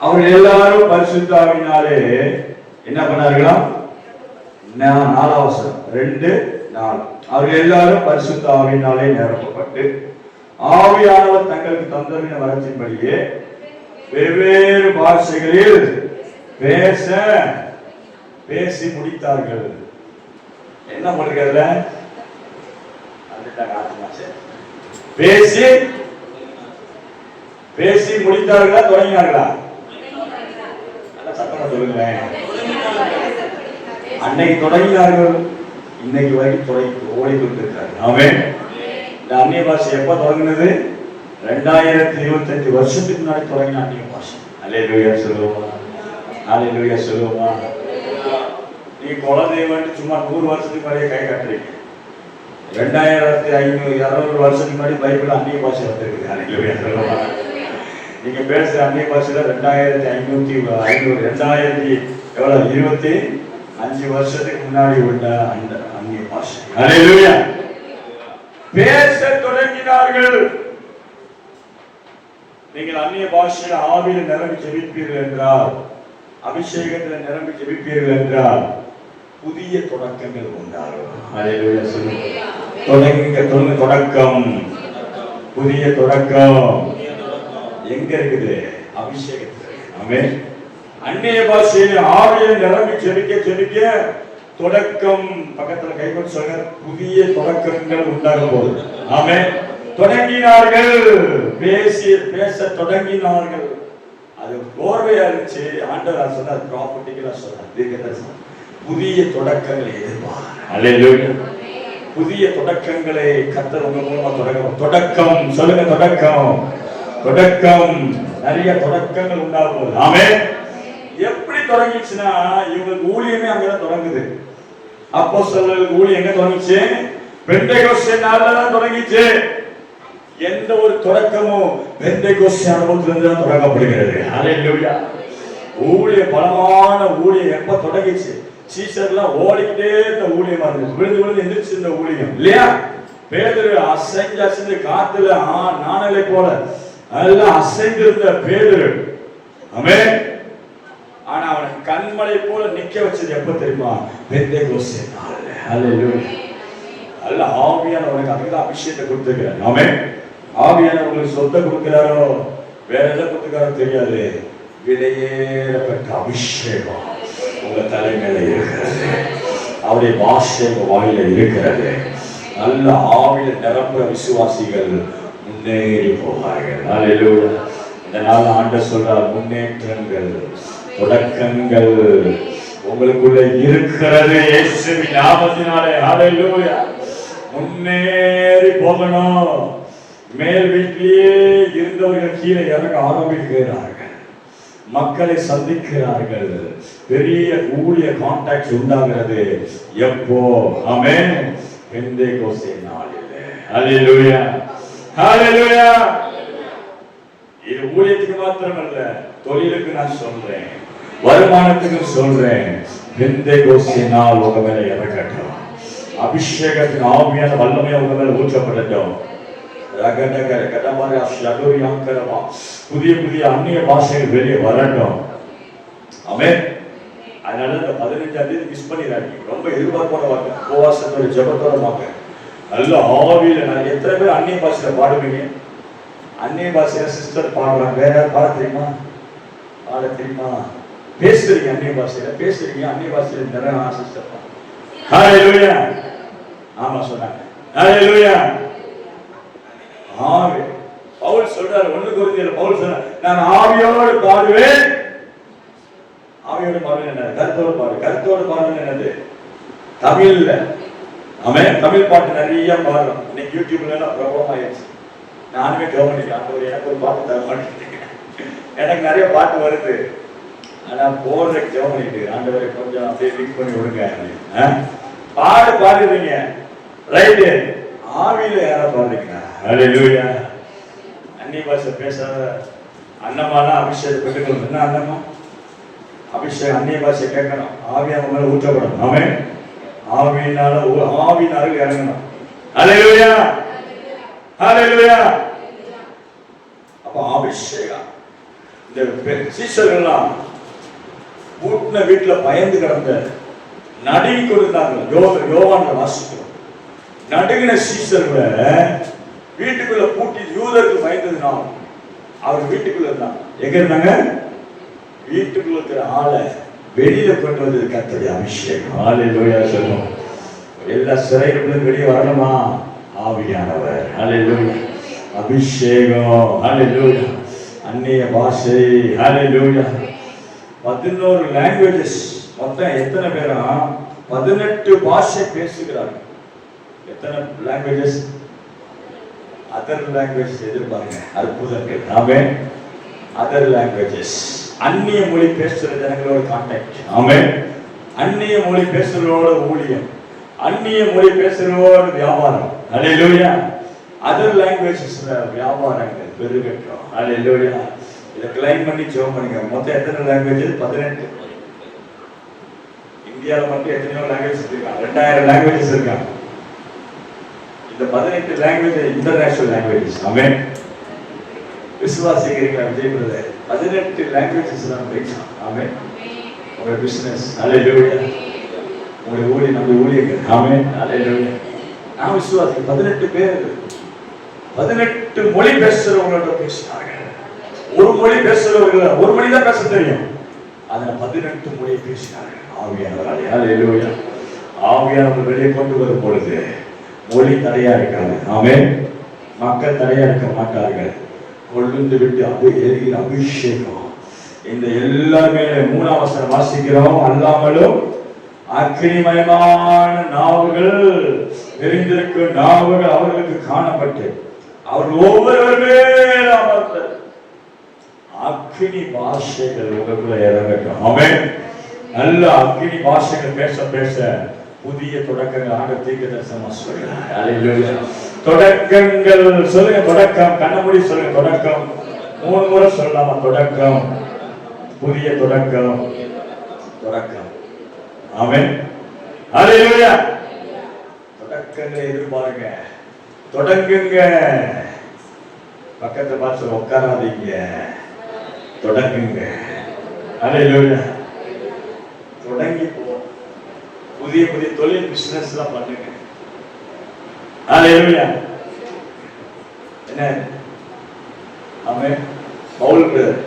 அவர்கள் எல்லாரும் பரிசுத்தாவினாலே என்ன பண்ணார்களாம் நா- நாலாவது வசனம். ரெண்டு நாள் அவர்கள் எல்லாரும் பரிசுத்தாவினாலே நிரப்பப்பட்டு ஆவியானவர் தங்களுக்கு தந்தவின வரத்தின்படியே வெவ்வேறு பாஷைகளில் பேச பேசி முடித்தார்கள். என்ன பண்ணுறதுல பேசி பேசி முடித்தார்களா தொடங்கினார்களா? சத்தமா சொல்லுங்களேன். அன்னைக்கு தொடங்கினார்கள் இன்னைக்கு வரைக்கும் தொடங்கி ஓடி கொண்டிருக்கிறார்கள். ஆமென். இந்த அந்நிய பாஷை எப்ப தொடங்கினது? ரெண்டாயிரத்தி இருபத்தஞ்சு வருஷத்துக்கு முன்னாடி தொடங்கின அந்நிய பாஷை. அலையிலுயா சொல்லுவோமா? அலையிலுயா சொல்லுவோமா? நீ குலதெய்வம்னு சும்மா நூறு வருஷத்துக்கு முன்னாடியே கை காட்டுறீங்க. ரெண்டாயிரத்தி ஐநூறு இருநூறு வருஷத்துக்கு முன்னாடி பைபிள் அந்நிய பாஷை வந்திருக்குது. அலையிலுயா சொல்லுவாங்க நீங்க பேசுற அந்நிய பாஷையில ரெண்டாயிரத்தி ஐநூத்தி ஐநூறு ரெண்டாயிரத்தி எவ்வளவு? இருபத்தி அஞ்சு வருஷத்துக்கு முன்னாடி உள்ள அந்த அந்நிய பாஷை பேச தொடங்கினார்கள். நீங்கள் அந்நிய பாஷையில் ஆவியில் நிரம்பி ஜெபிப்பீர்கள் என்றால் அபிஷேகத்தில் நிரம்பி ஜெபிப்பீர்கள் என்றால் புதிய தொடக்கங்கள் உண்டாகும். தொடங்க தொடக்கம். புதிய தொடக்கம். எங்க இருக்குது? அபிஷேகத்துல ஆமென். அந்நிய பாஷையில் ஆவியில் நிரம்பி ஜெபிக்க ஜெபிக்க தொடக்கம். பக்கத்துல கைகொண்டு சொல்லுங்க. புதிய தொடக்கங்கள் உண்டாக போகுது ஆமென். தொடங்கினார்கள். பேசி பேச தொடங்கினார்கள். அது கோர்வையா இருந்துச்சு. ஆண்டவர் சொன்னார். ப்ராப்பர்ட்டிகளா சொன்னார். தீர்க்கதரிசனம். புதிய தொடக்கங்களை எதிர்பார். புதிய தொடக்கங்களை கத்தர் உங்க மூலமா தொடங்க தொடக்கம். சொல்லுங்க தொடக்கம். தொடக்கம். நிறைய தொடக்கங்கள் உண்டாகும் ஆமே எப்படி தொடங்கிச்சுன்னா இவங்களுக்கு ஊழியமே அங்கதான் தொடங்குது. அப்போ சொல்ல ஊழியம் எங்க தொடங்கிச்சு பெந்தைகோஸ்தே நாள்ல தான் தொடங்கிச்சு எந்த ஒரு தொடக்கமும் பெந்தைகோஸ்தே அனுபவத்திலிருந்து தான் தொடங்கப்படுகிறது. ஹalleluya. ஊழிய பலமான ஊழியம் எப்ப தொடங்கிச்சு சீசர்லாம் ஓடிக்கிட்டே இந்த ஊழியமா இருந்துச்சு விழுந்து விழுந்து எந்திரிச்சு இந்த ஊழியம். இல்லையா? பேதரு அசைஞ்சு அசைஞ்சு காத்துல ஆ நாணலை போல அதெல்லாம் அசைந்திருந்த பேரு. அமே ஆனா அவனை கண்மலை போல நிக்க வச்சது எப்ப தெரியுமா? வெந்தே கோசே அல்ல ஆவியான உனக்கு அதுதான் அபிஷேகத்தை கொடுத்துருக்கிறார். ஆமே ஆவியான உங்களுக்கு சொத்தை கொடுக்கிறாரோ? வேற எதை கொடுத்துக்காரோ தெரியாது. விலையேறப்பட்ட அபிஷேகம் உங்க தலைமையில இருக்கிறது. அவருடைய பாஷை உங்க வாயில இருக்கிறது. நல்ல ஆவியில நிரப்புற விசுவாசிகள் முன்னேறி போவார்கள் ஹalleluya இந்த நாள் சொல்றார் முன்னேற்றங்கள் தொடக்கங்கள் உங்களுக்குள்ள இருக்கிறது இயேசுவின் நாமத்தினாலே. ஹalleluya முன்னேறி போகணும். மேல் வீட்டிலேயே இருந்தவர்கள் கீழே இறங்க ஆரம்பிக்கிறார்கள். மக்களை சந்திக்கிறார்கள். பெரிய ஊழிய கான்டாக்ட் உண்டாகிறது. எப்போ? ஆமென். பெந்தை கோசை நாளில். ஹalleluya இது ஊழியத்துக்கு மாத்திரமல்ல தொழிலுக்கு நான் சொல்றேன். வருமானத்துக்கு சொல்றேன். பெந்தை கோசை நாள் உங்க மேல இறக்கட்டும் அபிஷேகத்தின் ஆவியான வல்லமை உங்க மேல ஊற்றப்படட்டும். புதிய புதிய அந்நிய பாஷைகள் வெளியே வரட்டும். ஆமென் அதனால இந்த பதினஞ்சாம் தேதி மிஸ் பண்ணிடாதீங்க. ரொம்ப எதிர்பார்ப்போட வாங்க. உபவாசத்தோட ஜபத்தோட வாங்க. நல்ல ஆவியில நான் எத்தனை பேர் அந்நிய பாஷையில் பாடுவீங்க? அந்நிய பாஷையில சிஸ்டர் பாடுறாங்க வேற யார் பாட தெரியுமா? பாட தெரியுமா? பேசுறீங்க அந்நிய பாஷையில பேசுறீங்க. அந்நிய பாஷையில நிறைய சிஸ்டர் ஹalleluya ஆமா சொன்னாங்க. ஹalleluya ஆவி. பவுல் சொல்றாரு ஒண்ணு குறிஞ்சியல் பவுல் சொல்றாரு நான் ஆவியோடு பாடுவேன். ஆவியோடு பாடுவேன் என்ன கருத்தோடு பாடு. கருத்தோடு பாடுவேன் என்னது? தமிழ்ல. அவன் தமிழ் பாட்டு நிறைய பாடுறோம் இன்னைக்கு யூடியூப்ல எல்லாம் பிரபலமாயிருச்சு நானுமே கவனிக்கிறேன் அந்த ஒரு எனக்கு ஒரு பாட்டு தர எனக்கு நிறைய பாட்டு வருது. ஆனா போடுறதுக்கு கவனிட்டு ஆண்டவரை கொஞ்சம் அப்படியே லிங்க் பண்ணி விடுங்க. பாடு பாடுறீங்க ரைட்டு ஆவியில யாரா பாடுறீங்க ஹalleluya அன்னி பாஷை பேசாத அன்னமாலாம் அபிஷேகம் பெற்றுக்கணும் என்ன அன்னமா? அபிஷேகம் அந்நிய பாஷை கேட்கணும். ஆவியான மேல ஊற்றப்படணும். ஆமென் ஒரு ஊ- ஆவியினால இறங்கணும். ஹalleluya. ஹalleluya. அப்ப அபிஷேகம். இந்த சீசர்கள்லாம் சீஷர்கள்லாம் பூட்டின வீட்டுல பயந்து கிடந்த நடுங்கி கொடுத்தாங்க. யோ யோவான்ல வாசிக்கிறோம். நடுங்கின சீசர்களை வீட்டுக்குள்ள பூட்டி யூதருக்கு பயந்ததுனா அவர் வீட்டுக்குள்ள இருந்தாங்க. எங்க இருந்தாங்க? வீட்டுக்குள்ள இருக்கிற ஆளை வெளியில கொண்டு வந்தது கர்த்தருடைய அபிஷேகம். ஹalleluya சொல்லுவோம் எல்லா சிறையிலிருந்து வெளியே வரணுமா? ஆவியானவர். ஹalleluya. அபிஷேகம். ஹalleluya. அந்நிய பாஷை. ஹalleluya. பதினோரு லாங்குவேஜஸ் மொத்தம் எத்தனை பேரா? பதினெட்டு பாஷை பேசுகிறார்கள். எத்தனை லாங்குவேஜஸ் அதர் லாங்குவேஜ் எதிர்பாருங்க. அற்புதங்கள். ஆமே அதர் லாங்குவேஜஸ் அந்நிய மொழி பேசுற ஜனங்களோட கான்டாக்ட் ஆமே அந்நிய மொழி பேசுறவரோட ஊழியம். அந்நிய மொழி பேசுறவரோட வியாபாரம். அல்லேலூயா அதர் லாங்குவேஜஸ்ல வியாபாரங்கள் பெருகட்டும். அல்லேலூயா இதை கிளைம் பண்ணி ஜெபம் பண்ணுங்க. மொத்தம் எத்தனை லாங்குவேஜ் பதினெட்டு. இந்தியாவில் மட்டும் எத்தனையோ லாங்குவேஜ் இருக்காங்க. ரெண்டாயிரம் லாங்குவேஜஸ் இருக்காங்க. இந்த பதினெட்டு லாங்குவேஜ் இன்டர்நேஷனல் லாங்குவேஜஸ் ஆமென். விசுவாசிக்கிறீங்களா விஜய் பிரதர்? பதினெட்டு லாங்குவேஜஸ் தான் பேசலாம் ஆமே உங்க பிசினஸ் அல்லேலூயா உங்களுடைய ஊழிய நம்ம ஊழியர்கள். ஆமே அல்லேலூயா நான் விசுவாசி பதினெட்டு பேர் பதினெட்டு மொழி பேசுறவங்களோட பேசினாங்க ஒரு மொழி பேசுறவர்கள் ஒரு மொழி தான் பேச தெரியும். அதுல பதினெட்டு மொழி பேசினாங்க ஆவியானவராலே. அல்லேலூயா ஆவியானவர் வெளியே கொண்டு வரும் பொழுது மொழி தடையா இருக்காது. ஆமே மக்கள் தடையா இருக்க மாட்டார்கள். கொழுந்து விட்டு அபி எரிகிற அபிஷேகம். இந்த எல்லாருமே மூணாம் வாசிக்கிறோம். அல்லாமலும் அக்னிமயமான நாவுகள் தெரிந்திருக்கும் நாவுகள் அவர்களுக்கு காணப்பட்டு அவர்கள் ஒவ்வொருவருமே அக்னி பாஷைகள் உங்களுக்குள்ள இறங்கட்டும். அவன் நல்ல அக்னி பாஷைகள் பேச பேச புதிய தொடக்கங்கள் ஆக தீர்க்க தரிசனமா சொல்றேன் தொடக்கங்கள் சொல்லுங்க தொடக்கம். கண்ணமூடி சொல்லுங்க தொடக்கம். மூணு முறை சொல்லலாமா தொடக்கம். புதிய தொடக்கம். தொடக்கம். ஆமென். அல்லேலூயா தொடக்கங்களை எதிர்பாருங்க. தொடங்குங்க பக்கத்தை பார்த்து உட்காராதீங்க. தொடங்குங்க. அல்லேலூயா தொடங்கி போ புதிய புதிய தொழில் பிசினஸ் எல்லாம் பண்ணுங்க. என்ன ஆமென் பவுல் பிரதர்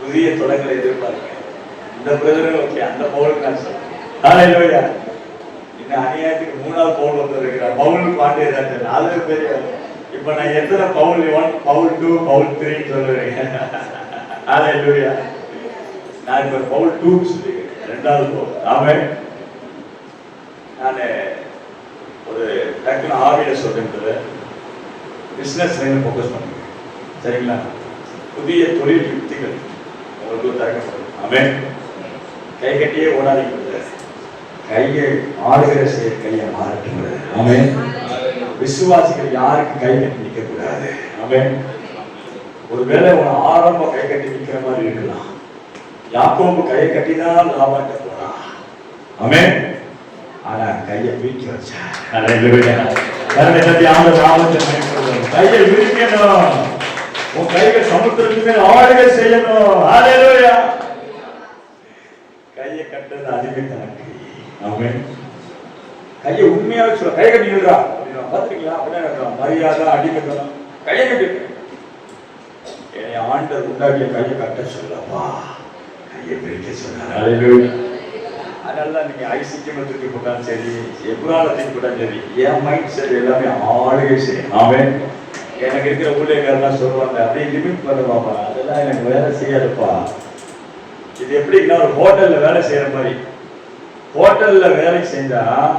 புதிய தொடங்களை எதிர்பார்க்க இந்த பிரதரும் ஓகே அந்த பவுலுக்கு நான் சொல்றேன் அல்லேலூயா இந்த அநியாயத்துக்கு மூணாவது பவுல் வந்திருக்கிறார். பவுல் பாண்டியராஜன் நாலு பேர். இப்ப நான் எத்தனை Paul one Paul two Paul த்ரீன்னு சொல்லுறேன் அல்லேலூயா நான் இப்ப பவுல் டூ சொல்லிக்கிறேன். ரெண்டாவது பவுல் ஆமென் நான் ஒரு டக்குன்னு ஆவியில் சொல்கிறது பிஸ்னஸ் லைன் ஃபோக்கஸ் பண்ணுங்க சரிங்களா? புதிய தொழில் யுக்திகள். உங்களுக்கு திறக்கப்படும் ஆமே கை கட்டியே ஓடாதீங்க. கையை ஆடுகிற செயல் கையை மாறட்டும். ஆமே விசுவாசிகள் யாருக்கு கை கட்டி நிற்க கூடாது ஆமென் ஒருவேளை உன் ஆரம்ப கை கட்டி நிற்கிற மாதிரி இருக்கலாம். யாக்கோபு கை கட்டி தான் லாபம் போறான் ஆமே ஆனா கையை வீக்கி வச்சா. அல்லேலூயா கரங்களை தட்டி ஆண்டவர் நாமத்தை மகிமைப்படுத்துவோம். கையை விரிக்கணும். உன் கைகள் சமுத்திரத்துக்கு ஆளுகை செய்யணும். அல்லேலூயா கையை கட்டுறது அதுவே கணக்கு ஆமென். கையை உண்மையாக சொல்ல. கை கட்டி அப்படின்னா பாத்துருக்கீங்களா அப்படின்னா மரியாதை அடிக்கணும் கையை கட்டி என்னை உண்டாக்கிய கையை கட்ட சொல்லப்பா கையை பிரிக்க சொன்னார்? அதனால நீங்கள் ஐசிக்கு தூக்கி போட்டாலும் சரி எப்ரால தூக்கி போட்டாலும் சரி என் மைண்ட் செட் எல்லாமே ஆளுகை செய்யும் ஆமென் எனக்கு இருக்கிற ஊழியக்காரெல்லாம் சொல்லுவாங்க அப்படியே லிமிட் பண்ணுவாப்பா அதெல்லாம் எனக்கு வேலை செய்யாதுப்பா. இது எப்படின்னா ஒரு ஹோட்டலில் வேலை செய்கிற மாதிரி. ஹோட்டலில் வேலை செஞ்சால்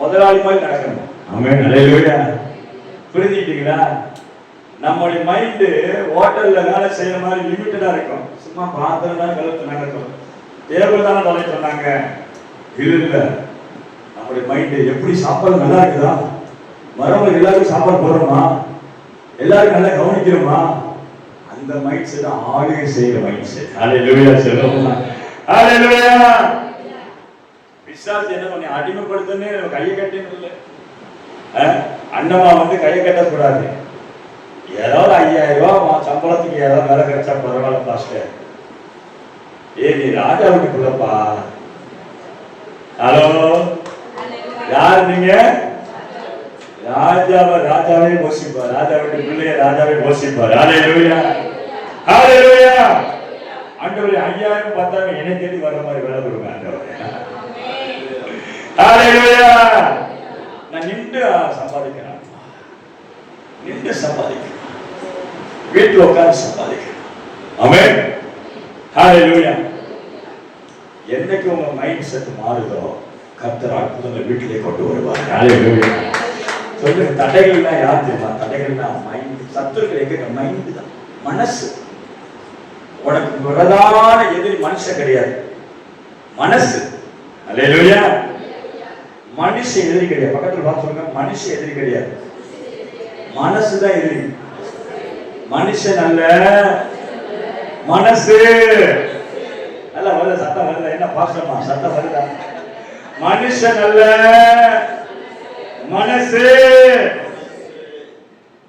முதலாளி மாதிரி நடக்கணும். ஆமே அல்லேலூயா புரிஞ்சுக்கிட்டீங்களா? நம்மளுடைய மைண்டு ஹோட்டலில் வேலை செய்கிற மாதிரி லிமிட்டடாக இருக்கும். சும்மா பாத்திரம் தான் கழுத்து நடக்கும் டேபிள் தானே தொலை சொன்னாங்க? இல்ல இல்ல. நம்முடைய மைண்டு எப்படி சாப்பாடு நல்லா இருக்குதா? வரவங்களுக்கு எல்லாருக்கும் சாப்பாடு போடுறோமா? எல்லாரும் நல்லா கவனிக்கிறோமா? அந்த மைண்ட் செட் ஆளுகை செய்யற மைண்ட் செட் ஹalleluya சொல்லுங்க ஹalleluya பிசாசு என்ன பண்ணி அடிமைப்படுத்தனே கையை கட்டின்னு இல்லை. அஹ், அண்ணமா வந்து கையை கட்டக்கூடாது. ஏதோ ஒரு ஐயாயிரம் ரூபாய் மா- சம்பளத்துக்கு ஏதோ வேலை கிடைச்சா பரவாயில்ல பாஸ்டர். ஏ நீ ராஜாவுக்கு வீட்டுக்குள்ளப்பா ஹலோ? யார் நீங்க? ராஜாவை ராஜாவே மோசிப்பார். ராஜா பிள்ளைய ராஜாவே மோசிப்பார். ஹalleluya. ஐயாயிரம் பார்த்தாங்க என்னை தேடி வர மாதிரி வேலை கொடுங்க ஆண்டவரே. நான் நின்று சம்பாதிக்கிறேன். நின்று சம்பாதிக்கிறேன். வீட்டு உட்காந்து சம்பாதிக்கிறேன். ஆமென். என்னைக்கு உங்க மைண்ட் செட் மாறுதோ கர்த்தர் அற்புதங்கள் வீட்டிலே கொண்டு வருவார். சொல்லுங்க தடைகள்னா யார் தெரியுமா? தடைகள்னா மைண்ட் சத்துருக்கள் எங்க மைண்ட் தான். மனசு. உனக்கு பிரதான எதிரி மனுஷன் கிடையாது. மனசு. அல்லேலூயா மனுஷ எதிரி கிடையாது. பக்கத்துல பார்த்து சொல்லுங்க மனுஷ எதிரி கிடையாது. மனசு தான் எதிரி. மனுஷன் அல்ல. மனசு. நல்லா வருது சத்தம் வருதா? என்ன பாசமா? சத்தம் வருதா? மனுஷன் அல்ல. மனசு.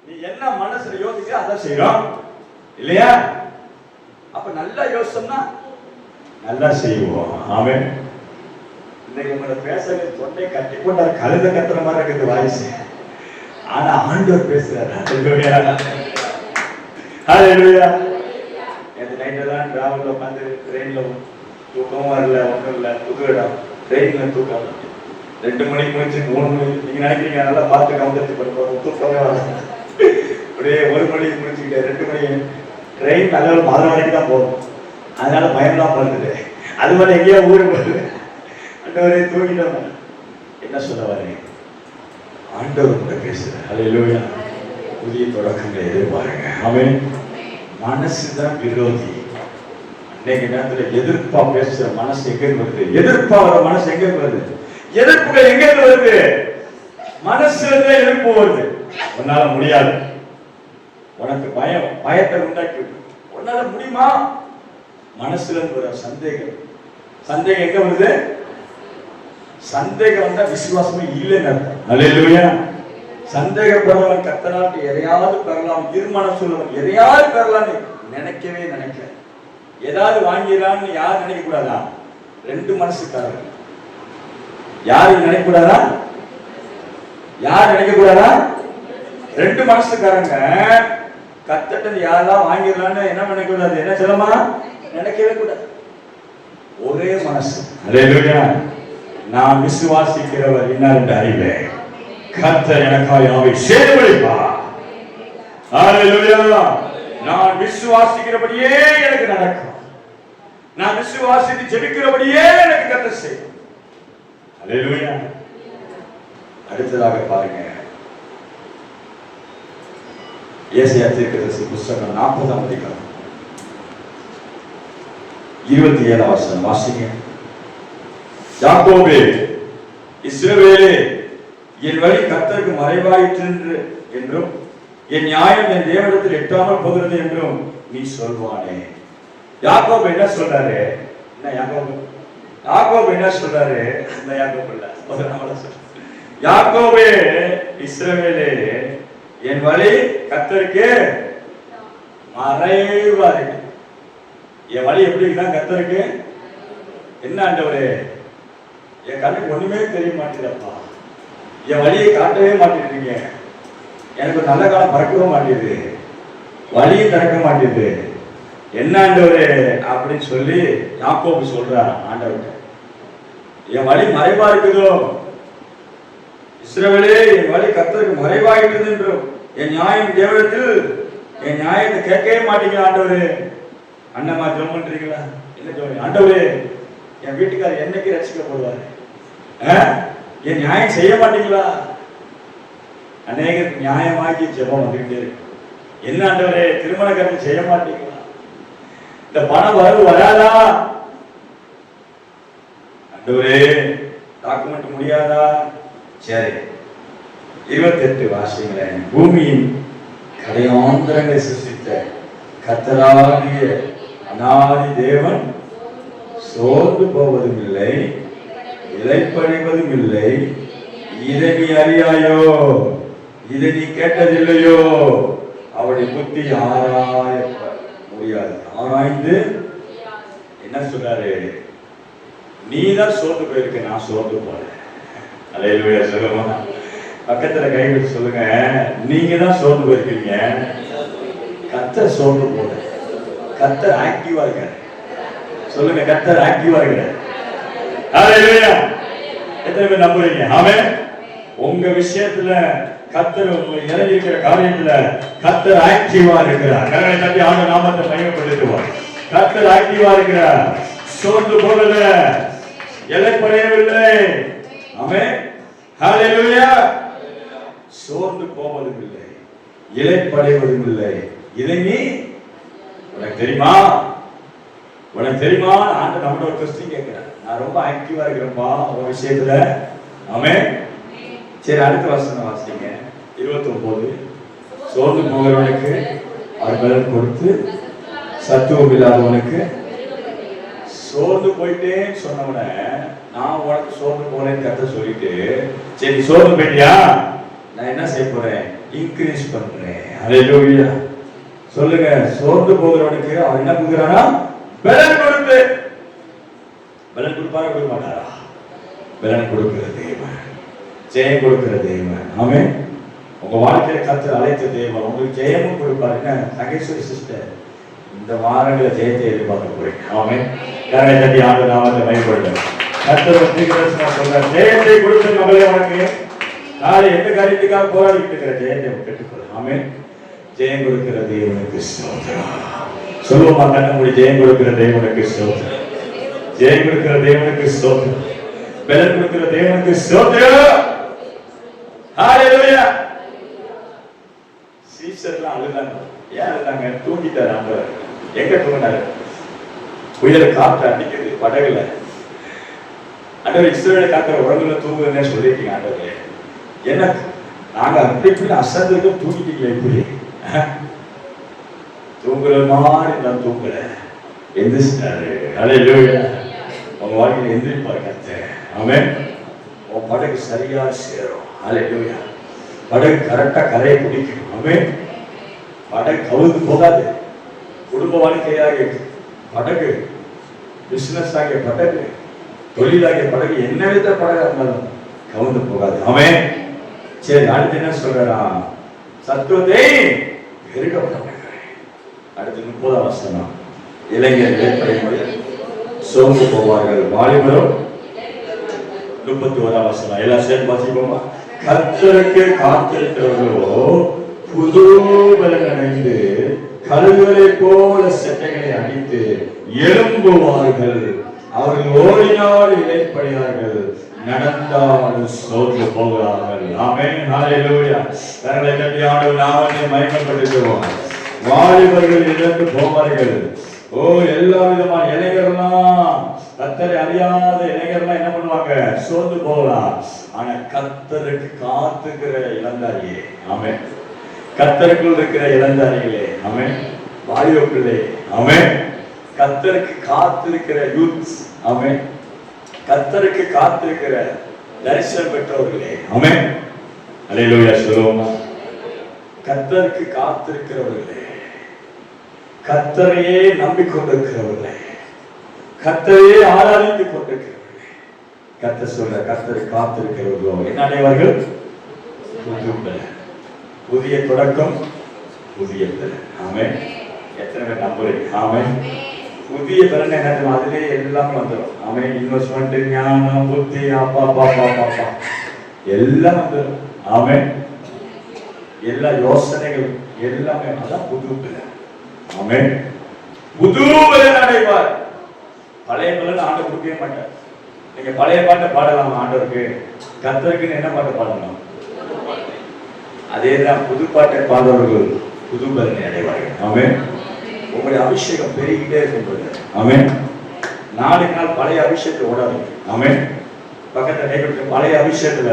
நீ என்ன மனசுல யோசிக்க அதான் செய்யறோம் இல்லையா? அப்ப நல்லா யோசிச்சோம்னா நல்லா செய்வோம். அவன் இன்னைக்கு உங்களை பேசுறது தொண்டை கட்டி கொண்டாரு கழுத கத்துற மாதிரி இருக்குது வாய்ஸ். ஆனா ஆண்டவர் பேசுறாரு ஹalleluya ஹalleluya இந்த நைட் எல்லாம் டிராவலில் உட்காந்து ட்ரெயினில் தூக்கம் வரல ஒன்றும் இல்லை. புது இடம். ட்ரெயினில் தூக்கம். ரெண்டு மணிக்கு முடிச்சு மூணு மணி. நீங்கள் நினைக்கிறீங்க நல்லா பார்த்து கவுந்தரிச்சு பண்ணுவோம் தூக்கமே வரல. அப்படியே ஒரு மணிக்கு முடிச்சுக்கிட்டேன். ரெண்டு மணி. ட்ரெயின் நல்ல ஒரு பதினொரு மணிக்கு தான் போகும். அதனால பயம்லாம் பண்ணுது அது மாதிரி எங்கேயோ ஊருக்கு போகுது. அண்டவரே தூங்கிட்டோம். என்ன சொல்ல வரேன்? ஆண்டவர் கூட பேசுற அல்லேலூயா புதிய தொடக்கங்களை எதிர்பாருங்க. அவன் மனசு தான் விரோதி. அன்னைக்கு நேரத்தில் எதிர்ப்பா பேசுற மனசு எங்க வருது? எதிர்ப்பா வர மனசு எங்க வருது? எதிர்ப்புகள் எங்க வருது? மனசுல இருந்து எதிர்ப்பு வருது. உன்னால முடியாது. உனக்கு பயம் பயத்தை உண்டாக்கி உன்னால முடியுமா? மனசுல இருந்து வர சந்தேகம். சந்தேகம் எங்க வருது? சந்தேகம் வந்தா விசுவாசமே இல்லைன்னு அர்த்தம். சந்தேகப்படுறவன் கத்தனாட்டு எதையாவது பெறலாம் தீர்மானம் சொல்லுவன் எதையாவது பெறலாம்னு நினைக்கவே நினைக்கல. ஏதாவது வாங்கிடலாம்னு யார் நினைக்க கூடாதா ரெண்டு மனசுக்காரர். யாரு நினைக்க கூடாதா யார் நினைக்க கூடாதா ரெண்டு மனசுக்காரங்க. கத்தட்டது யாரெல்லாம் வாங்கிடலாம்னு என்ன நினைக்க கூடாது என்ன சொல்லமா? நினைக்கவே கூடாது. ஒரே மனசு. நான் விசுவாசிக்கிறவர் இன்னார் என்று அறிவேன் கர்த்தர் எனக்காக அவை செயல்படுப்பா ஹalleluya. நான் விசுவாசிக்கிறபடியே எனக்கு நடக்கும். நான் விசுவாசித்து ஜெபிக்கிறபடியே எனக்கு கத்த செய்யும் அடுத்ததாக பாருங்க. ஏசாயா தீர்க்கதரிசி புஸ்தகம் நாற்பதாம் அதிகாரம். இருபத்தி ஏழாம் வசனம் வாசிங்க. யாக்கோபே இஸ்ரவேலே என் வழி கத்தருக்கு மறைவாயிற்று என்றும் என் நியாயம் என் தேவனத்தில் எட்டாமல் போகிறது என்றும் நீ சொல்வானே. யாக்கோப் என்ன சொல்றாரு? என்ன யாக்கோப்? யாக்கோப் என்ன சொல்றாரு? இந்த யாக்கோப் இல்ல? முதல்ல நம்மள யாக்கோபே இஸ்ரவேலே என் வழி கத்தருக்கு மறைவா இருக்கு என் வழி எப்படி இருக்குதான் கத்தருக்கு என்ன ஆண்டவரே? என் கண்ணுக்கு ஒண்ணுமே தெரிய மாட்டேங்கப்பா என் வழியை காட்டவே மாட்டேங்கிறீங்க. எனக்கு நல்ல காலம் பறக்கவும் மாட்டேது வழியும் திறக்க மாட்டேது என்ன ஆண்டவரே அப்படின்னு சொல்லி யாக்கோபு சொல்றார் ஆண்டவர்கிட்ட. என் வழி மறைவா இருக்குதோ? இஸ்ரவேலே என் வழி கத்தருக்கு மறைவாகிட்டது என்றும் என் நியாயம் தேவனத்தில் என் நியாயத்தை கேட்கவே மாட்டீங்க ஆண்டவரே. அண்ணம்மா ஜெபம் பண்றீங்களா? என்ன ஜெபம்? ஆண்டவரே என் வீட்டுக்காரர் என்னைக்கு ரசிக்கப்படுவாரு? ஆ? என் நியாயம் செய்ய மாட்டீங்களா? அநேகருக்கு நியாயமாகி ஜெபம் வந்துகிட்டே இருக்கு என்ன ஆண்டவரே திருமண கருத்து செய்ய மாட்டீங்களா? இந்த பணம் வரும் வராதா? ஆண்டவரே டாக்குமெண்ட் முடியாதா? சரி இருபத்தெட்டு வாசிங்களேன் பூமியின் கடையாந்திரங்களை சிருஷ்டித்த கத்தராகிய அநாதி தேவன் சோர்ந்து போவதும் இல்லை இலைப்படைவதும் இல்லை இதை நீ அறியாயோ? இதை நீ கேட்டதில்லையோ? அவருடைய புத்தி ஆராய முடியாது. ஆராய்ந்து என்ன சொல்றாரு நீ தான் சோர்ந்து போயிருக்க நான் சோர்ந்து போறேன் அலையிலுயா சொல்லுமா பக்கத்துல கை வச்சு சொல்லுங்க. நீங்க தான் சோர்ந்து போயிருக்கீங்க. கத்த சோர்ந்து போல கத்தர் ஆக்டிவா இருக்காரு. சொல்லுங்க கத்தர் ஆக்டிவா இருக்கிறார் ஹalleluya எத்தனை பேர் நம்புறீங்க? ஆமே உங்க விஷயத்துல கத்தர் உங்க இறங்கி காரியத்துல கத்தர் ஆக்டிவா இருக்கிறார். கரங்களை தட்டி ஆண்டு நாமத்தை மயமப்படுத்துவார் கத்தர் ஆக்டிவா இருக்கிறார் சோர்ந்து போகல. இலைப்படையவில்லை ஆமென். ஹalleluya சோர்ந்து போவதும் இல்லை. இலைப்படைவதும் இல்லை. இதை நீ உனக்கு தெரியுமா? உனக்கு தெரியுமா? ஆண்டு நம்மளோட ஒரு கொஸ்டின் கேட்கிறேன் நான் ரொம்ப ஆக்டிவா இருக்கிறேன்ப்பா உங்க விஷயத்துல. ஆமென். சரி அடுத்த வசனம். இருபத்தொம்போது சோர்ந்து போகிறவனுக்கு அவர் பலன் கொடுத்து சத்துவம் இல்லாதவனுக்கு சோர்ந்து போயிட்டேன்னு சொன்னவன நான் உனக்கு சோர்ந்து போனேன்னு கத்த சொல்லிட்டு சரி சோர்ந்து போயிட்டியா? நான் என்ன செய்ய போறேன்? இன்க்ரீஸ் பண்றேன். ஹalleluya சொல்லுங்க சோர்ந்து போகிறவனுக்கு அவன் என்ன கொடுக்குறானா? பலன் கொடுத்து. பலன் கொடுப்பாரா கொடுக்க மாட்டாரா? பலன் கொடுக்கிற தேவன். ஜெயம் கொடுக்கிற தேவன். ஆமே உங்க வாழ்க்கையை கத்து அழைத்த தேவன் உங்களுக்கு ஜெயமும் கொடுப்பாருன்னு நகேஸ்வரி சிஸ்டர் இந்த வாரங்களை ஜெயத்தை எதிர்பார்க்க போறேன். ஆமென் கரணை தட்டி ஆண்டு நாமத்தை பயன்படுத்த கத்தர் வந்து ஜெயத்தை கொடுத்து நம்மளே உனக்கு நாளை எந்த காரியத்துக்காக போராடிட்டு இருக்கிற ஜெயத்தை பெற்றுக்கொள்ள ஆமென் ஜெயம் கொடுக்கிற தேவனுக்கு ஸ்தோத்திரம். சொல்லுவோமா கண்ண ஜெயம் கொடுக்கிற தேவனுக்கு ஸ்தோத்திரம். ஜெயம் கொடுக்கிற தேவனுக்கு ஸ்தோத்திரம். பலன் கொடுக்கிற தேவனுக்கு ஸ்தோத்திரம். ஹalleluya சீசர்லாம் அழுதாங்க. ஏன் அழுதாங்க? தூங்கிட்டார் ஆண்டவர் எங்க தூங்கினாரு? புயல் காற்று அடிக்குது படகுல ஆண்டவர் இஸ்ரேலை காக்கிற உடம்புல தூங்குதுன்னு சொல்லியிருக்கீங்க ஆண்டவர். என்ன? நாங்க அப்படி இப்படி அசந்துக்கும் தூங்கிட்டீங்களே இப்படி. தூங்குற மாதிரி நான் தூங்குறேன் எந்திரிச்சிட்டாரு. ஹalleluya. உங்க வாழ்க்கையில எந்திரிப்பாரு கர்த்தர். ஆமே உன் படகு சரியா சேரும். ஹalleluya. படகு கரெக்டா கரையை பிடிக்கும். ஆமே படகு அவருக்கு போகாது. குடும்ப வாழ்க்கையாக படகு பிசினஸ் ஆகிய படகு தொழிலாகிய படகு என்ன வித படகா இருந்தாலும் கவுந்து போகாது. அவன் சரி அடுத்து என்ன சொல்றா சத்துவத்தை அடுத்து முப்பதாம் வசனம். இளைஞர் இடைப்படை சோர்ந்து போவார்கள் வாலிபரும். முப்பத்தி ஓராம் வசனம். எல்லாம் சேர்ந்து வாசிப்போமா? கத்தருக்கு காத்திருக்கிறவர்களோ புது அடைந்து கழுகுகளை போல செட்டைகளை அடித்து எழும்புவார்கள். அவர்கள் ஓடினால் இடைப்படையார்கள் நடந்தாலும் சோர்ந்து போகிறார்கள் ஆமென். ஹalleluya. கரங்களை கட்டி ஆண்டவர் நாமத்தை மயக்கப்பட்டிருக்கிறோம் வாலிபர்கள் இழந்து போவார்கள். ஓ எல்லா விதமான இளைஞர்லாம் கத்தரை அறியாத இளைஞர்லாம் என்ன பண்ணுவாங்க? சோர்ந்து போகலாம். ஆனா கத்தருக்கு காத்துக்கிற இளந்தாரியே ஆமென். கத்தருக்குள் இருக்கிற இளந்தாரிகளே அமே வாலிப பிள்ளை அமே கத்தருக்கு காத்திருக்கிற யூத் அமே கத்தருக்கு காத்திருக்கிற தரிசனம் பெற்றவர்களே அமே அலையிலோயா சொல்லுவோமா கத்தருக்கு காத்திருக்கிறவர்களே கத்தரையே நம்பிக்கொண்டிருக்கிறவர்களே கத்தரையே ஆராதித்து கொண்டிருக்கிறவர்களே. கத்த சொல்ற கத்தர் காத்திருக்கிறவர்களோ என்ன அடைவார்கள்? புதிய தொடக்கம் புதிய ஆமே எத்தனை பேர் நம்புறீங்க? ஆமே புதிய பலன் என்ன தெரியுமா? அதிலே எல்லாம் வந்துடும் ஆமே இன்வெஸ்ட்மெண்ட் ஞானம் புத்தி அப்பா அப்பா அப்பா அப்பா எல்லாம் வந்துடும் ஆமே எல்லா யோசனைகளும் எல்லாமே அதான் புது பலன் ஆமே புது பலன் அடைவார். பழைய பலன் ஆண்டு கொடுக்கவே மாட்டார் நீங்க பழைய பாட்டை பாடலாம் ஆண்டவருக்கு. கத்தருக்குன்னு என்ன பாட்டு பாடலாம் அதேதான் புது பாட்டை பாடுறவர்கள் புது பலனை அடைவார்கள். ஆமென். உங்களுடைய அபிஷேகம் பெருகிட்டே இருக்கும் ஆமென். நாளுக்கு நாள் பழைய அபிஷேகத்தை ஓடாதீங்க ஆமென். பக்கத்துல கை கொடுத்து பழைய அபிஷேகத்துல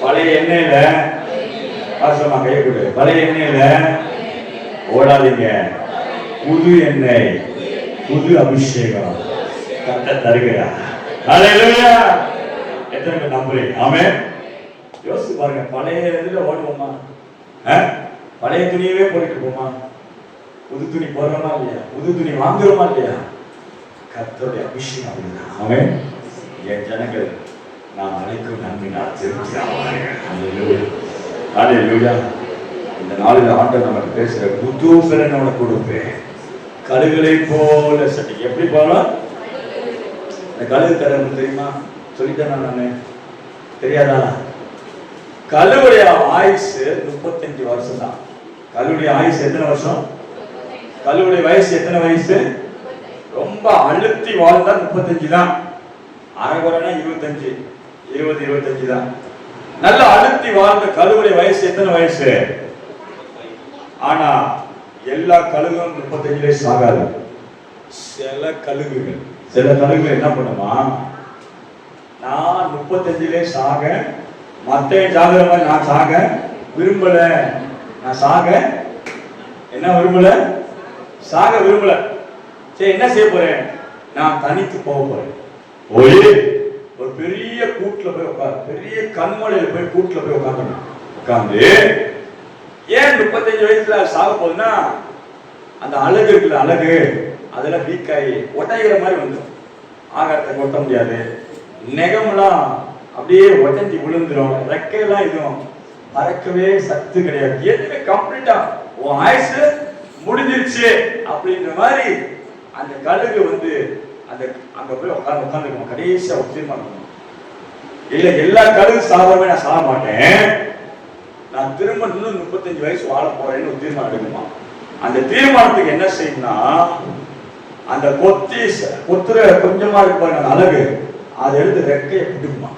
பழைய எண்ணெயில வாசமா கை கொடு. பழைய எண்ணெயில ஓடாதீங்க. புது எண்ணெய் புது அபிஷேகம் கத்த தருகிறா ஹalleluya. எத்தனை பேர் நம்புறீங்க? ஆமென். யோசிச்சு பாருங்க பழைய இதுல ஓடுவோமா பழைய துணியவே போட்டுட்டு போமா புது துணி போடுறோமா இல்லையா? புது துணி வாங்குறோமா இல்லையா? கர்த்தருடைய அபிஷேகம் அப்படிதான். அவன் என் ஜனங்கள் நான் அழைக்கும் நன்றி நான் திருப்தி இந்த நாளில் ஆண்டவர் நமக்கு பேசுற புது பிறன் கொடுப்பேன். கழுகுகளை போல சட்டை. எப்படி போகலாம் இந்த கழுகு தரணும் தெரியுமா? சொல்லிட்டேன் நானு? தெரியாதா? கழுவுடைய ஆயுசு முப்பத்தஞ்சு வருஷம் தான் கழுவுடைய ஆயுசு எத்தனை வருஷம்? கழுவுடைய வயசு எத்தனை வயசு? ரொம்ப அழுத்தி வாழ்ந்தா முப்பத்தஞ்சு தான் அரைகுறைனா இருபத்தஞ்சு இருபது இருபத்தஞ்சு தான் நல்ல அழுத்தி வாழ்ந்த கழுவுடைய வயசு எத்தனை வயசு? ஆனா எல்லா கழுகும் முப்பத்தஞ்சு வயசு ஆகாது. சில கழுகுகள். சில கழுகுகள் என்ன பண்ணுமா? நான் முப்பத்தஞ்சுலே சாக மத்த சாகுற மாதிரி நான் சாக விரும்பல நான் சாக. என்ன விரும்பல? சாக விரும்பல. சரி என்ன செய்ய போறேன்? நான் தனித்து போக போறேன். போய். ஒரு பெரிய கூட்டுல போய் உட்காரு. பெரிய கண்மலையில போய் கூட்டுல போய் உட்காந்து உட்காந்து. ஏன் முப்பத்தஞ்சு வயசுல சாக போகுதுன்னா அந்த அழகு இருக்குல்ல அழகு. அதெல்லாம் வீக் ஆகி ஒட்டைகிற மாதிரி வந்துடும் ஆகாரத்தை கொட்ட முடியாது. நெகம்லாம் அப்படியே உடஞ்சி விழுந்துரும். ரெக்கையெல்லாம் இதுவும் பறக்கவே சத்து கிடையாது. எதுவுமே கம்ப்ளீட்டா உன் ஆயுசு முடிஞ்சிருச்சு அப்படின்ற மாதிரி அந்த கழுகு வந்து அந்த அங்க போய் உட்காந்து உட்காந்துருக்கணும் கடைசியா ஒரு தீர்மானம் இல்ல எல்லா கழுகு சாதாரணமே நான் சாக மாட்டேன். நான் திரும்ப இன்னும் முப்பத்தஞ்சு வயசு வாழ போறேன்னு ஒரு தீர்மானம் எடுக்குமா அந்த தீர்மானத்துக்கு என்ன செய்யணும்னா அந்த கொத்தி கொத்துற கொஞ்சமா இருப்பாங்க அந்த அழகு அதை எடுத்து ரெக்கையை பிடிக்குமா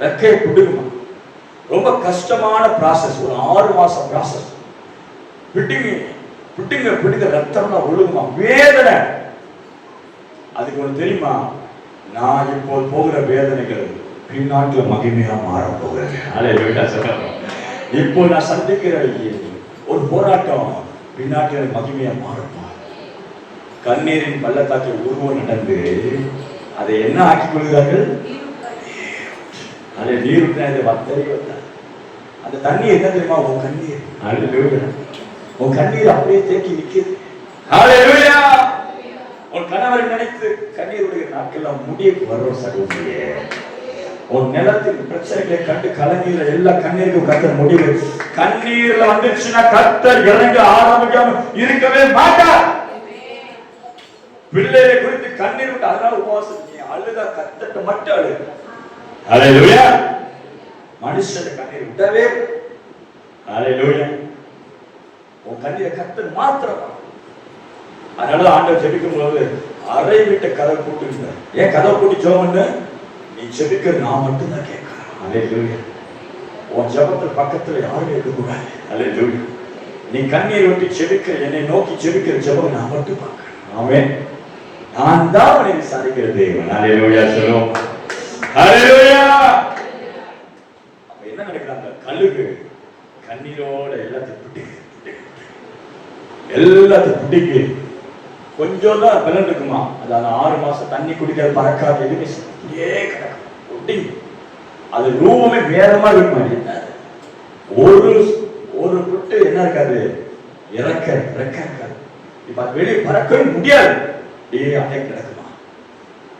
ரெக்கையை பிடிக்குமா ரொம்ப கஷ்டமான ப்ராசஸ் ஒரு ஆறு மாசம் ப்ராசஸ் பிடிங்க பிடிங்க பிடிக்க ரத்தம்லாம் ஒழுகுமா? வேதனை. அதுக்கு ஒன்று தெரியுமா? நான் இப்போ போகிற வேதனைகள் பின்னாட்டில் மகிமையா மாற போகிறேன் இப்போ நான் சந்திக்கிற ஒரு போராட்டம் பின்னாட்டில் மகிமையா மாறப்போம் கண்ணீரின் பள்ளத்தாக்கில் உருவம் நடந்து அதை என்ன ஆக்கிக் கொள்கிறார்கள்? அதை நீர் அது வத்தறி வந்தார் அந்த தண்ணி என்ன தெரியுமா? உன் கண்ணீர். அல்லேலூயா உன் கண்ணீர் அப்படியே தேக்கி நிக்குது. அல்லேலூயா உன் கணவரை நினைத்து கண்ணீருடைய நாட்கள் முடிய வரும் சகோதரியே. உன் நிலத்தின் பிரச்சனைகளை கண்டு கலங்கீர எல்லா கண்ணீருக்கும் கத்தர் முடிவு கண்ணீர்ல வந்துச்சுன்னா கத்தர் இறங்க ஆரம்பிக்காம இருக்கவே மாட்டார். பிள்ளைகளை குறித்து கண்ணீர் விட்டு அதனால உபவாசம் நீ அழுதா கத்தட்ட மட்டும் அழு அலையிலுயா மனுஷன் கண்ணீர் விடவே அலையிலுயா உன் கண்ணீரை கத்தர் மாத்திரம்? அதனால ஆண்டவர் ஜெபிக்கும் போது அறை விட்ட கதை கூட்டுங்க ஏன் கதை கூட்டி ஜோமன்னு நீ ஜெபிக்கிற நான் மட்டும்தான் கேட்கிறேன். அலையிலுயா உன் ஜபத்தில் பக்கத்துல யாரும் இருக்கக்கூடாது. அலையிலுயா நீ கண்ணீர் விட்டு ஜெபிக்கிற என்னை நோக்கி ஜெபிக்கிற ஜெபம் நான் மட்டும் பார்க்கிறேன். ஆமென் நான் தான் அவனை விசாரிக்கிற தேவன். அலையிலுயா அப்ப என்ன நடக்குது அந்த கழுகு கண்ணீரோட எல்லாத்தையும் பிடிக்கு எல்லாத்தையும் பிடிக்கு கொஞ்சம் தான் பலன் இருக்குமா? அது அந்த ஆறு மாசம் தண்ணி குடிக்காது பறக்காது எதுவுமே அப்படியே கிடக்கும் ஒட்டி. அது ரூபமே வேற மாதிரி இருக்குமா என்ன ஒரு ஒரு புட்டு என்ன இருக்காது? இறக்க இறக்க இருக்காது. இப்ப அது வெளியே பறக்கவே முடியாது. அப்படியே அப்படியே கிடக்குமா?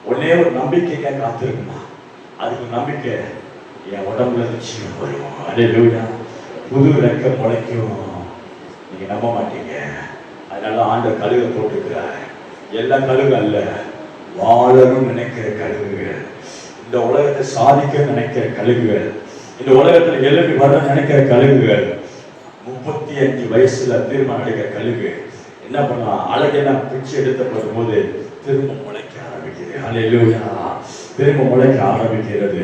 ஒன்னே ஒரு நம்பிக்கைக்காக காத்திருக்குமா? அதுக்கு நம்பிக்கை என் உடம்புல நிச்சயம் வரும் அடே புது ரெக்கம் முளைக்கும். நீங்க நம்ப மாட்டீங்க. அதனால ஆண்ட கழுக போட்டுக்கிறார். எல்லா கழுகு அல்ல வாழணும் நினைக்கிற கழுகுகள். இந்த உலகத்தை சாதிக்க நினைக்கிற கழுகுகள். இந்த உலகத்துல எழுப்பி வர நினைக்கிற கழுகுகள். முப்பத்தி அஞ்சு வயசுல தீர்மானம் எடுக்கிற கழுகு. என்ன பண்ணலாம்? அழகெல்லாம் பிச்சு எடுத்தப்படும் போது திரும்ப முளைக்க ஆரம்பிக்குது. அல்லேலூயா திரும்ப முளைக்க ஆரம்பிக்கிறது.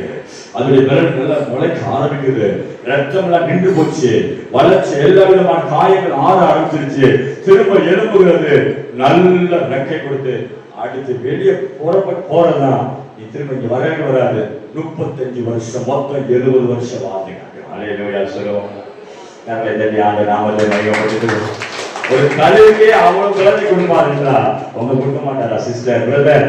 அதனுடைய விரல் நல்லா முளைக்க ஆரம்பிக்குது. ரத்தம் எல்லாம் நின்று போச்சு. வளர்ச்சி எல்லா விதமான காயங்கள் ஆற ஆரம்பிச்சிருச்சு. திரும்ப எழும்புகிறது. நல்ல ரெக்கை கொடுத்து அடுத்து வெளியே புறப்பட்டு போறதுதான் நீ திரும்ப இங்க வரவே வராது. முப்பத்தஞ்சு வருஷம் மொத்தம் எழுபது வருஷம் வாழ்ந்துங்க அலையிலோயா சொல்லுவோம். நல்ல தண்ணி ஆண்டு நாமத்தை மையப்படுத்து ஒரு கழுவுக்கே அவ்வளவு குழந்தை கொடுப்பாருங்களா உங்க கொடுக்க மாட்டாரா சிஸ்டர் பிரதர்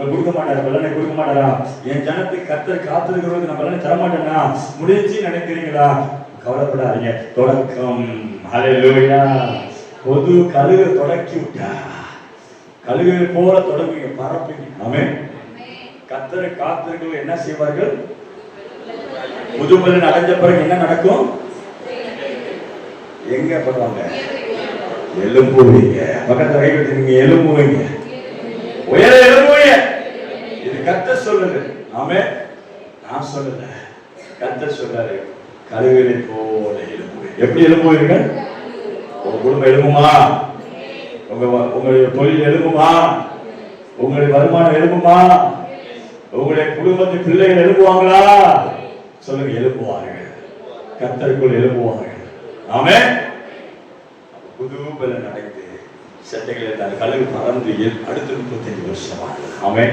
உங்க கொடுக்க மாட்டாரா பலனை கொடுக்க மாட்டாரா? என் ஜனத்துக்கு கத்தர் காத்திருக்கிறவங்க நான் பலனை தர மாட்டேனா முடிஞ்சு நினைக்கிறீங்களா கவலைப்படாதீங்க. தொடக்கம். ஹalleluya பொது கழுகு தொடக்கி விட்டா கழுகு போல தொடங்குங்க பரப்புங்க ஆமே கத்தரை காத்திருக்கிறவங்க என்ன செய்வார்கள்? புதுமலன் அடைஞ்ச பிறகு என்ன நடக்கும்? எங்க பண்ணுவாங்க? எலும்புவீங்க. பக்கத்துல கை நீங்க எலும்புவீங்க. உயர கத்த சொல்லுது. ஆமே நான் சொல்லல கத்த சொல்றாரு கழுவினை போல எலும்புவீங்க எப்படி எலும்புவீங்க உங்க குடும்பம் எழும்புமா? உங்க உங்களுடைய தொழில் எழும்புமா? உங்களுடைய வருமானம் எழும்புமா? உங்களுடைய குடும்பத்து பிள்ளைகள் எழுப்புவாங்களா சொல்லுங்க எழுப்புவார்கள் கத்தருக்குள் எழுப்புவார்கள் ஆமே புது பலன் நடக்குது. சட்டைகளை இருந்தால் கழுகு பறந்து அடுத்த முப்பத்தஞ்சு வருஷமா ஆமே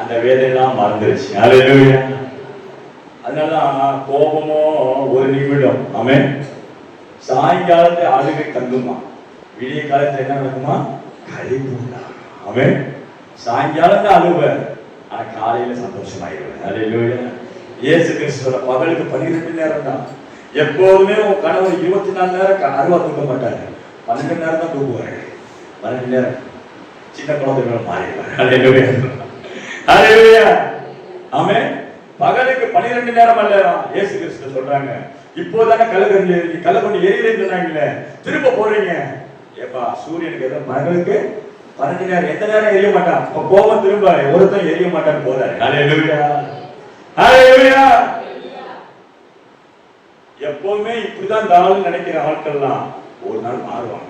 அந்த வேலையெல்லாம் மறந்துருச்சு. அதனாலதான் கோபமோ ஒரு நிமிடம் ஆமே சாயங்காலத்து அழுகை தங்குமா விடிய காலத்துல என்ன நடக்குமா? கழிப்பு ஆமே சாயங்காலம் தான் அழுவேன் ஆனா காலையில சந்தோஷமாயிருவேன் ஹalleluya. இயேசு கிறிஸ்துவோட பகலுக்கு பன்னிரெண்டு நேரம் தான் எப்போதுமே உன் கணவர் இருபத்தி நாலு நேரம் அருவா தூக்க மாட்டாரு. பன்னெண்டு நேரம் தான் தூக்குவாரு பன்னெண்டு நேரம். சின்ன குழந்தைகள் மாறிடுவார். அலையில ஆமென். பகலுக்கு பன்னிரெண்டு நேரம் அல்ல இயேசு கிறிஸ்து சொல்றாங்க. இப்போதானே கலகண்டி கலகண்டி எரியுதுன்னு சொன்னாங்கல்ல திரும்ப போறீங்க. ஏப்பா சூரியனுக்கு ஏதோ பகலுக்கு பன்னெண்டு நேரம் எந்த நேரம் எரிய மாட்டான்? இப்ப கோபம் திரும்ப ஒருத்தன் எரிய மாட்டான்னு போறாரு. எப்பவுமே இப்படிதான் தாழ்னு நினைக்கிற ஆட்கள்லாம் ஒரு நாள் மாறுவாங்க.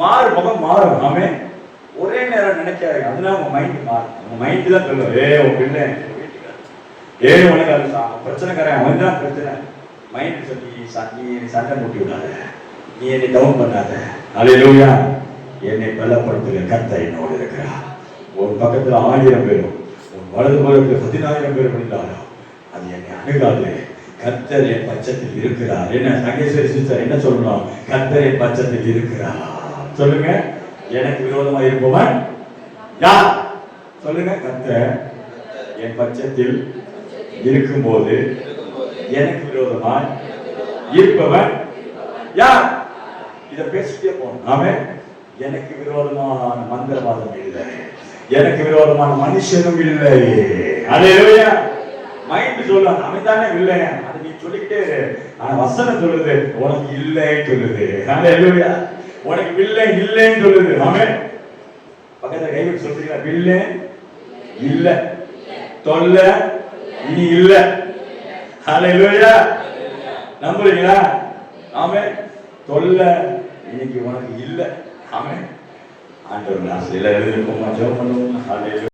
மாறு முகம் மாறும். ஆமே ஒரே நேரம் நினைக்காது அதனால உங்க மைண்ட் மாறும். உங்க மைண்ட் தான் சொல்லும் ஏ உன் பிள்ளை ஏ உனக்கு அது பிரச்சனைக்காரன் அவன் தான் பிரச்சனை. மைண்ட் சொல்லி ச- நீ என்னை சண்டை மூட்டி விடாத. நீ என்னை டவுன் பண்ணாத. ஹalleluya என்னை பலப்படுத்துகிற கத்தை என்னோடு இருக்கிறா உன் பக்கத்தில் ஆயிரம் பேரும் உன் வலது பக்கத்தில் பதினாயிரம் பேர் இருந்தாலும் அது என்னை அணுகாது. கர்த்தர் என் பட்சத்தில் இருக்கிறார். என்ன தங்கேஸ்வரி சிஸ்டர் என்ன சொல்லணும்? கர்த்தர் என் பட்சத்தில் இருக்கிறார். சொல்லுங்க. எனக்கு விரோதமா இருப்பவன் யார்? சொல்லுங்க கத்த என் பட்சத்தில் இருக்கும்போது எனக்கு விரோதமாய் இருப்பவன் யார்? இத பேசிட்டே போகணும். ஆமே எனக்கு விரோதமான மந்திரவாதம் இல்லை. எனக்கு விரோதமான மனுஷனும் இல்லை. அல்லேலூயா மைண்ட் சொல்ல அவன் தானே இல்லை அதை நீ சொல்லிக்கிட்டே ஆனா வசனம் சொல்லுது உனக்கு இல்லைன்னு சொல்லுது. அல்லேலூயா உனக்கு வில்லை இல்லைன்னு சொல்லுது. ஆமே பக்கத்துல கைவிட்டு சொல்றீங்களா? வில்லை இல்ல. தொல்ல இனி இல்ல. ஹalleluya. நம்புறீங்களா? ஆமே தொல்ல இன்னைக்கு உனக்கு இல்ல. ஆமே ஆண்டவர் ஆசையில எழுதிருக்கோமா ஜெபம் பண்ணுவோம்? ஹalleluya.